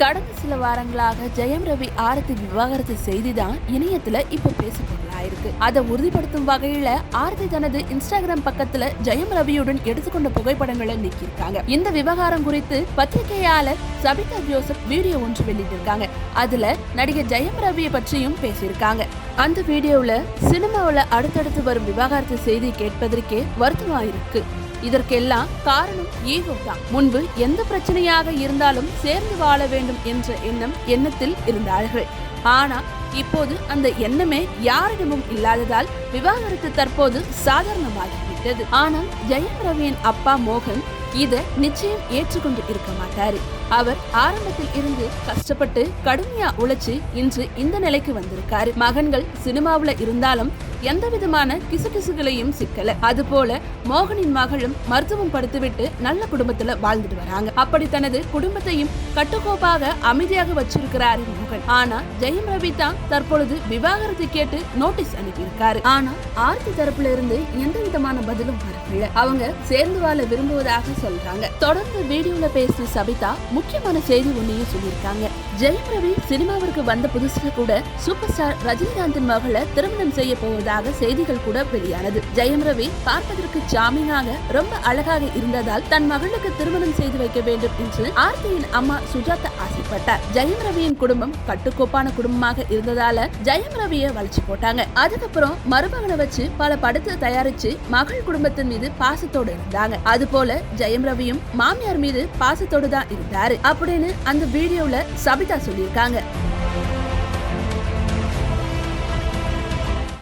கடந்த சில வாரங்களாக ஜெயம் ரவி ஆரத்தி விவாகரத்து செய்தி தான் இணையத்துல இப்ப பேசப்படுது இருக்கு அதை உறுதிப்படுத்தும் வகையில ஆர்த்தி தனது இன்ஸ்டாகிராம் பக்கத்துல ஜெயம் ரவியுடன் எடுத்துக்கொண்ட புகைப்படங்களை நீக்கியிருக்காங்க. இந்த விவகாரம் குறித்து பத்திரிகையாளர் சபிதா ஜோசப் வீடியோ ஒன்று வெளியிட்டிருக்காங்க. அதுல நடிகர் ஜெயம் ரவியை பற்றியும் பேசியிருக்காங்க. அந்த வீடியோவில் சினிமாவில் அடுத்தடுத்து வரும் விவாகரத்து செய்தி கேட்பதற்கே வருத்தமாக இருக்கு. இதற்கெல்லாம் காரணம் ஈகோ தான். முன்பு எந்த பிரச்சனையாக இருந்தாலும் சேர்ந்து வாழ வேண்டும் என்ற எண்ணம் எண்ணத்தில் இருந்தார்கள். ஆனா இப்போது அந்த எண்ணமே யாரிடமும் இல்லாததால் விவாகரத்து தற்போது சாதாரணமாகிவிட்டது. ஆனால் ஜெயம் ரவியின் அப்பா மோகன் இதை நிச்சயம் ஏற்றுக்கொண்டு இருக்க மாட்டாரு. அவர் ஆரம்பத்தில் இருந்து கஷ்டப்பட்டு கடுமையா உழைச்சு இன்று இந்த நிலைக்கு வந்திருக்காரு. மகன்கள் சினிமாவுல இருந்தாலும் எந்த விதமான கிசுகிசுகளையும் சிக்கல. அது போல மோகனின் மகளும் மருத்துவம் படுத்துவிட்டு நல்ல குடும்பத்துல வாழ்ந்துட்டு வராங்க. அப்படி தனது குடும்பத்தையும் கட்டுக்கோப்பாக அமைதியாக வச்சிருக்கிறாரு மோகன். ஆனா ஜெயம் ரவி தான் தற்பொழுது விவாகரத்து கேட்டு நோட்டீஸ் அனுப்பியிருக்காரு. ஆனா ஆர்த்தி தரப்புல இருந்து எந்த விதமான பதிலும் வரவில்லை. அவங்க சேர்ந்து வாழ விரும்புவதாக சொல்றாங்க. தொடர்ந்து வீடியோல பேசின சபிதா முக்கியமான செய்தி ஒன்னையும் சொல்லியிருக்காங்க. ஜெயம் ரவி சினிமாவிற்கு வந்த புதுசுல கூட சூப்பர் ஸ்டார் ரஜினிகாந்தின் மகளை திருமணம் செய்ய போவதாக செய்திகள் கூட வெளியானது. ஜெயம் ரவி பார்ப்பதற்கு ஜாமீனாக ரொம்ப அழகாக இருந்ததால் தன் மகளுக்கு திருமணம் செய்து வைக்க வேண்டும் என்று ஆர்த்தியின் அம்மா சுஜாதா ஆசைப்பட்டார். ஜெயம் ரவியின் குடும்பம் கட்டுக்கோப்பான குடும்பமாக இருந்ததால ஜெயம் ரவிய வளர்ச்சி போட்டாங்க. அதுக்கப்புறம் மருமகனை வச்சு பல படத்தை தயாரிச்சு மகள் குடும்பத்தின் மீது பாசத்தோடு இருந்தாங்க. அது போல ஜெயம் ரவியும் மாமியார் மீது பாசத்தோடு தான் இருந்தாரு அப்படின்னு அந்த வீடியோல சபிதா சொல்லியிருக்காங்க.